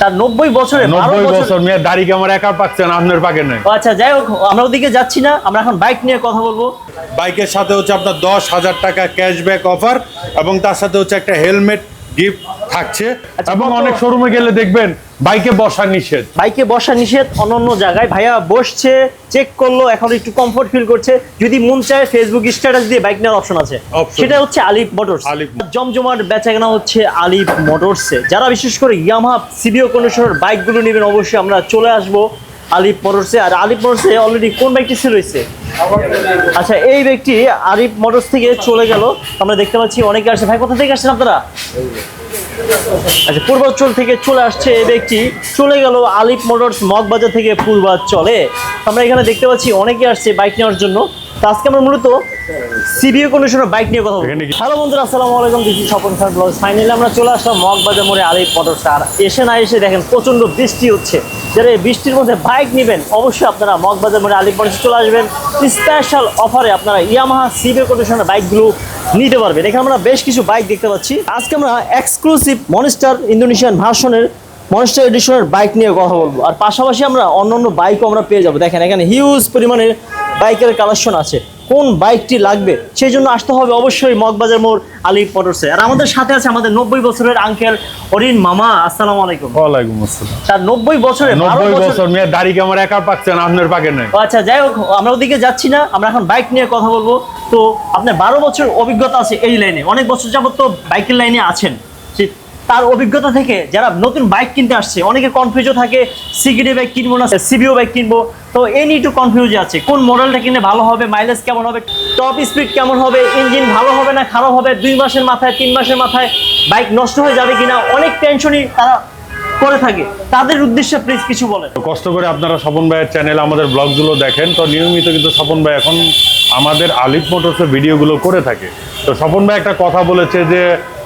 তার নব্বই বছরে নব্বই বছর মেয়ে দাড়ি কি আমার একা পাচ্ছেন আপনার পাকে নাই? আচ্ছা যাই হোক আমরা ওদিকে যাচ্ছি না আমরা এখন বাইক নিয়ে কথা বলব। বাইকের সাথে হচ্ছে আপনার দশ হাজার টাকা ক্যাশব্যাক অফার এবং তার সাথে হচ্ছে একটা হেলমেট গিফট থাকছে আচ্ছা, এবং অনেক শোরুমে গেলে দেখবেন বাইকে বসা নিষেধ। বাইকে বসা নিষেধ অন্য জায়গায়। ভাইয়া বসছে চেক করল এখন একটু কমফোর্ট ফিল করছে। যদি মন চায় ফেসবুক স্ট্যাটাস দিয়ে বাইক নেওয়ার অপশন আছে। সেটা হচ্ছে আলিফ মোটরস জমজমাট বেচাকেনা হচ্ছে আলিফ মোটরসে যারা বিশেষ করে ইয়ামাহা সিবিও কন্ডিশনের বাইকগুলো নেবেন অবশ্যই আমরা চলে আসব আলিফ মোটরসে আর আলিফ মোটরসে অলরেডি কোন বাইকটি সেল হয়েছে? আচ্ছা এই ব্যক্তি আরিফ মোটরস থেকে চলে গেল। আমরা দেখতে পাচ্ছি অনেকে আসছে। ভাই, কোথা থেকে আসছেন আপনারা? আচ্ছা পূর্বাঞ্চল থেকে চলে আসছে এই ব্যক্তি। চলে গেল আলিফ মোটরস মগবাজার থেকে পূর্বাঞ্চলে আমরা এখানে দেখতে পাচ্ছি অনেকে আসছে বাইক নেওয়ার জন্য। তো আজকে আমরা মূলত সিবিও কন্ডিশনের বাইক নিয়ে কথা বলব। হ্যালো বন্ধুরা আসসালামু আলাইকুম। This Swapan Khan blog finally আমরা চলে আসলাম মগবাজার মোড়ে আলিফ মোটরস আর এসে না এসে দেখেন প্রচণ্ড বৃষ্টি হচ্ছে। যারা এই বৃষ্টির মধ্যে বাইক নেবেন অবশ্যই আপনারা মগবাজার মোড়ে আলিফ মোটরসে চলে আসবেন। স্পেশাল অফারে আপনারা ইয়ামাহা সিবিও কন্ডিশনের বাইকগুলো নিতে পারবেন। এখানে আমরা বেশ কিছু বাইক দেখতে পাচ্ছি। আজকে আমরা এক্সক্লুসিভ মনিস্টার ইন্দোনেশিয়ান ভার্সনের মনস্টার এডিশনের বাইক নিয়ে কথা বলব। আর পাশাপাশি আমরা অন্য অন্য বাইকও আমরা পেয়ে যাব। দেখেন এখানে হিউজ পরিমাণে বাইকের কালেকশন আছে। কোন বাইকটি লাগবে? সেই জন্য আসতে হবে অবশ্যই মগবাজার মোড় আলী মোটরসে আর আমাদের সাথে আছে আমাদের নব্বই বছরের আঙ্কেল অরিন মামা আসসালামু আলাইকুম। ওয়ালাইকুম আসসালাম। তার নব্বই বছরে নব্বই বছর মেয়ে দাড়ি কি আমার একা না আপনার পাকে নাই? আচ্ছা যাই হোক আমরা ওদিকে যাচ্ছি না আমরা এখন বাইক নিয়ে কথা বলব। তো আপনার বারো বছর অভিজ্ঞতা আছে এই লাইনে অনেক বছর যাবত তো বাইকের লাইনে আছেন। তার অভিজ্ঞতা থেকে যারা নতুন বাইক কিনতে আসছে, অনেকে কনফিউজও থাকে সিকিডি বাইক কিনবো না সিবিও বাইক কিনবো। তো এই নিয়ে একটু কনফিউজ আছে, কোন মডেলটা কিনলে ভালো হবে মাইলেজ কেমন হবে টপ স্পিড কেমন হবে ইঞ্জিন ভালো হবে না খারাপ হবে, দুই মাসের মাথায়, তিন মাসের মাথায় বাইক নষ্ট হয়ে যাবে কিনা, অনেক টেনশনই তারা করে থাকে। তাদের উদ্দেশ্যে প্লিজ কিছু বলেন। তো কষ্ট করে আপনারা স্বপন ভাইয়ের চ্যানেল আমাদের ব্লগগুলো দেখেন। তো নিয়মিত কিন্তু স্বপন ভাই এখন আমাদের আলিফ মোটরসের ভিডিওগুলো করে থাকে। তো স্বপন ভাই একটা কথা বলেছে যে,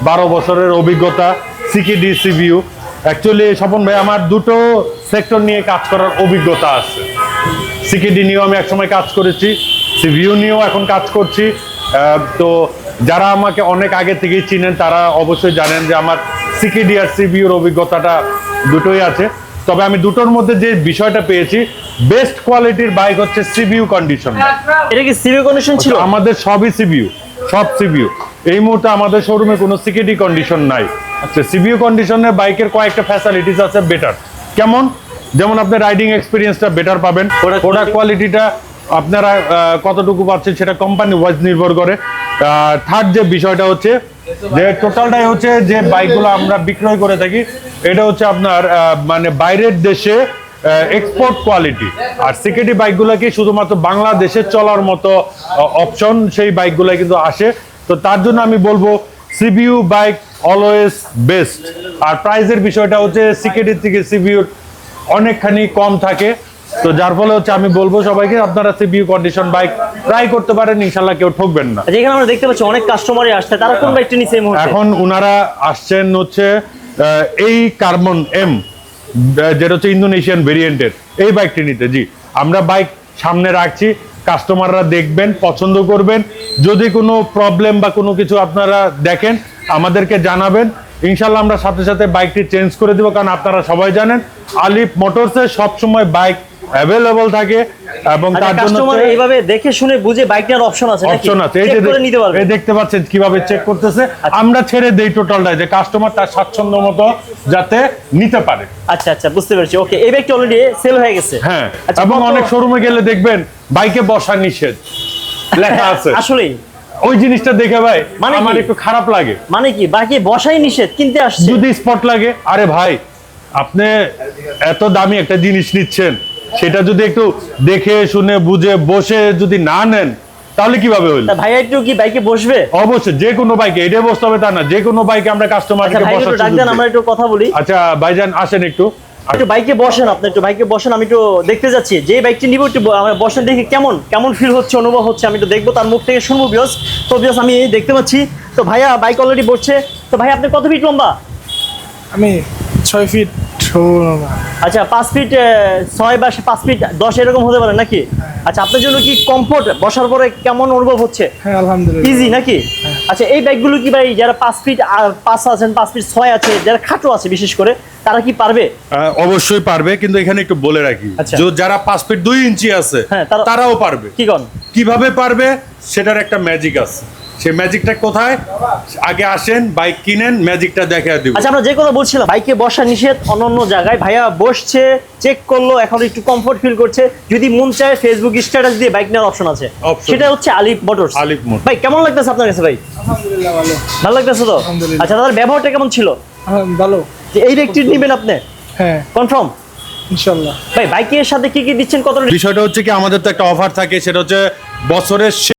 বারো বছরের অভিজ্ঞতা সিকিডি সিবিউ অ্যাকচুয়ালি স্বপন ভাই আমার দুটো সেক্টর নিয়ে কাজ করার অভিজ্ঞতা আছে। সিকিডি নিয়েও আমি একসময় কাজ করেছি সিভিউ নিয়েও এখন কাজ করছি। তো যারা আমাকে অনেক আগে থেকেই চিনেন তারা অবশ্যই জানেন যে আমার সিকিডি আর সিভিউর অভিজ্ঞতাটা দুটোই আছে। তবে আমি দুটোর মধ্যে যে বিষয়টা পেয়েছি বেস্ট কোয়ালিটির বাইক হচ্ছে সিভিউ কন্ডিশন এটা কি সিভিও কন্ডিশন ছিল? আমাদের সবই সিভিউ সব সিভিউ এই মুহূর্তে আমাদের শোরুমে কোনো সিকিডি কন্ডিশন নাই। আচ্ছা সিভিউ কন্ডিশনের বাইকের কয়েকটা ফ্যাসিলিটিস আছে বেটার কেমন? যেমন আপনি রাইডিং এক্সপিরিয়েন্সটা বেটার পাবেন। প্রোডাক্ট কোয়ালিটিটা আপনারা কতটুকু পাচ্ছেন সেটা কোম্পানি ওয়াইজ নির্ভর করে। থার্ড যে বিষয়টা হচ্ছে যে টোটালটাই হচ্ছে যে বাইকগুলো আমরা বিক্রয় করে থাকি এটা হচ্ছে আপনার মানে বাইরের দেশে এক্সপোর্ট কোয়ালিটি আর সিকিউরিটি বাইকগুলো কি শুধুমাত্র বাংলাদেশে চলার মতো অপশন সেই বাইকগুলো কিন্তু আসে। তো তার জন্য আমি বলব সিবিইউ বাইক অলওয়েজ বেস্ট আর প্রাইজের বিষয়টা হচ্ছে সিকিউরিটি থেকে সিবিইউর অনেকখানি কম থাকে। তো যার ফলে হচ্ছে আমি বলব সবাইকে আপনারা সিবিইউ কন্ডিশন বাইক ট্রাই করতে পারেন ইনশাল্লাহ কেউ ঠকবেন না। যেখানে আমরা দেখতে পাচ্ছি অনেক কাস্টমারই আসছে তারা কোন বাইকটি এই মুহূর্তে এখন ওনারা আসছেন হচ্ছে এই কার্বন এম যেটা হচ্ছে ইন্দোনেশিয়ান ভেরিয়েন্টের এই বাইকটি নিতে জি। আমরা বাইক সামনে রাখছি কাস্টমাররা দেখবেন, পছন্দ করবেন। যদি কোনো প্রবলেম বা কোনো কিছু আপনারা দেখেন, আমাদেরকে জানাবেন। ইনশাল্লাহ আমরা সাথে সাথে বাইকটি চেঞ্জ করে দেবো, কারণ আপনারা সবাই জানেন, আলিফ মোটরসে সবসময় বাইক অ্যাভেলেবল থাকে এবং তার জন্য এইভাবে দেখে শুনে বুঝে বাইক নেওয়ার অপশন আছে নাকি? অপশন আছে। এই যে নিতে পারবে। এই দেখতে পাচ্ছেন কীভাবে চেক করতেছে। আমরা ছেড়ে দেই টোটালটা যে কাস্টমার তার স্বাচ্ছন্দ্য মতো যাতে নিতে পারে। আচ্ছা আচ্ছা বুঝতে পেরেছি। ওকে এই বাইকটি অলরেডি সেল হয়ে গেছে। হ্যাঁ আচ্ছা, এবং অনেক শোরুমে গেলে দেখবেন বাইকে বসা নিষেধ। লেখা আছে। আসলেই। ওই জিনিসটা দেখে ভাই মানে আমার একটু খারাপ লাগে। মানে কি? বাকি বসাই নিষেধ কিনতে আসছে। যদি স্পট লাগে আরে ভাই আপনি এত দামি একটা জিনিস নিচ্ছেন সেটা যদি একটু দেখে শুনে বুঝে বসে যদি না নেন তাহলে কীভাবে হইল? তা ভাইয়া একটু কি বাইকে বসবে? অবশ্যই যে কোনো বাইকে এটাই বসতে হবে তা না যে কোনো বাইকে আমরা আচ্ছা কাস্টমারকে ভাই বসার একটু ডাক দেন আমরা একটু কথা বলি। আচ্ছা ভাইজান আসেন একটু। একটু বাইকে বসেন আপনি একটু বাইকে বসেন আমি একটু দেখতে যাচ্ছি। যে বাইকটি নিব একটু আমরা বসেন দেখি কেমন কেমন ফিল হচ্ছে অনুভব হচ্ছে আমি একটু দেখব তার মুখ থেকে শুনব বিয়স তো বিয়স আমি দেখতে পাচ্ছি। তো ভাইয়া বাইক অলরেডি বসছে। তো ভাই আপনি কত ফিট লম্বা? আমি ছয় ফিট ষোলো আচ্ছা পাঁচ ফিট ছয় বা পাঁচ ফিট দশ এরকম হতে পারে নাকি? আচ্ছা আপনার জন্য কি কমফোর্ট বসার পরে কেমন অনুভব হচ্ছে? হ্যাঁ আলহামদুলিল্লাহ। ইজি নাকি? আচ্ছা এই বাইকগুলো কি ভাই যারা পাঁচ ফিট আর পাঁচ আছেন পাঁচ ফিট ছয় আছে যারা খাটো আছে বিশেষ করে তারা কি পারবে? অবশ্যই পারবে কিন্তু এখানে একটু বলে রাখি। আচ্ছা। যারা পাঁচ ফিট দুই ইঞ্চি আছে হ্যাঁ, তারা- তারাও পারবে। কি কন? কীভাবে পারবে? সেটার একটা ম্যাজিক আছে। সেই ম্যাজিকটা কোথায়? আগে আসেন বাইক কিনেন ম্যাজিকটা দেখা দিব। আচ্ছা আমরা যে কথা বলছিলাম বাইকে বসা নিষেধ অন্য অন্য জায়গায়। ভাইয়া বসছে চেক করল এখন একটু কমফোর্ট ফিল করছে। যদি মন চায় ফেসবুক স্ট্যাটাস দিয়ে বাইক নেওয়ার অপশন আছে। সেটা হচ্ছে আলিফ মোটরস আলিফ মোটরস। ভাই কেমন লাগতেছে আপনার কাছে ভাই? আলহামদুলিল্লাহ ভালো। ভালো লাগতেছে তো? আলহামদুলিল্লাহ। আচ্ছা তাদের ব্যবহারটা কেমন ছিল? হ্যাঁ, ভালো। যে এই ব্যক্তি নেবেন আপনি? হ্যাঁ। কনফার্ম ইনশাল্লাহ। ভাই বাইকের সাথে কি কি দিচ্ছেন? কত বিষয়টা হচ্ছে কি আমাদের তো একটা অফার থাকে সেটা হচ্ছে বছরের